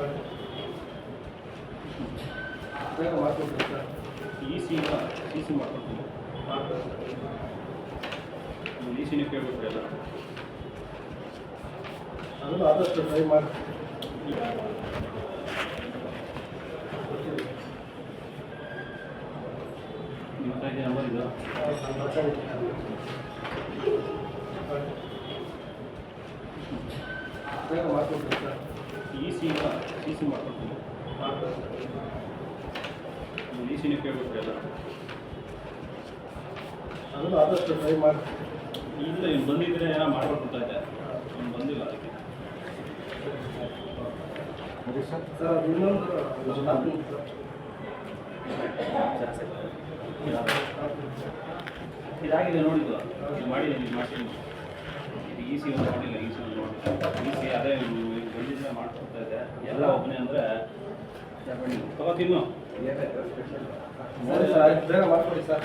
Sir E C C ಮಾಡ್ಕೊಡ್ತೀನಿ ಈ ಸಿನೇ ಕೇಳ್ಬಿಟ್ರೆ ಎಲ್ಲ ಅದನ್ನು ಆದಷ್ಟು ಟ್ರೈ ಮಾಡಿ ನಿಮ್ಮ ಇದೆ ನಂಬರ್ ಇದು ಬೇಗ ಈ ಸಿ ಇ ಸಿ ಮಾಡ್ಕೊಡ್ತೀನಿ. ಈ ಸಿನೇ ಕೇಳ್ಬಿಟ್ರೆ ಎಲ್ಲ. ಅದನ್ನು ಆದಷ್ಟು ಟ್ರೈ ಮಾಡಿ. ಇಲ್ಲ ಇವ್ನು ಬಂದಿದ್ರೆ ಏನೋ ಮಾಡ್ಕೊಡ್ತಾ ಇದೆ ಇವ್ನು ಬಂದಿಲ್ಲ ಅದಕ್ಕೆ. ಸರ್ ಅದು ಇದಾಗಿದೆ ನೋಡಿದ್ದು ಮಾಡಿದ್ದೀನಿ ಇದು ಮಾಡ್ತೀನಿ. ಈ ಸಿ ಒಂದು ಮಾಡಿಲ್ಲ ಈಸಿ ಒಂದು ನೋಡಿ ಈಸಿ ಅದೇ ಇವ್ನು ಇಲ್ಲಿ ಬಂದಿದ್ರೆ ಮಾಡ್ಕೊಡ್ತಾ ಇದ್ದೆ ಎಲ್ಲ ಒಬ್ಬನೇ ಅಂದರೆ ತಗೋ ತಿನ್ನು. ಸರಿ ಬೇಗ ಮಾಡ್ಕೊಡಿ ಸರ್.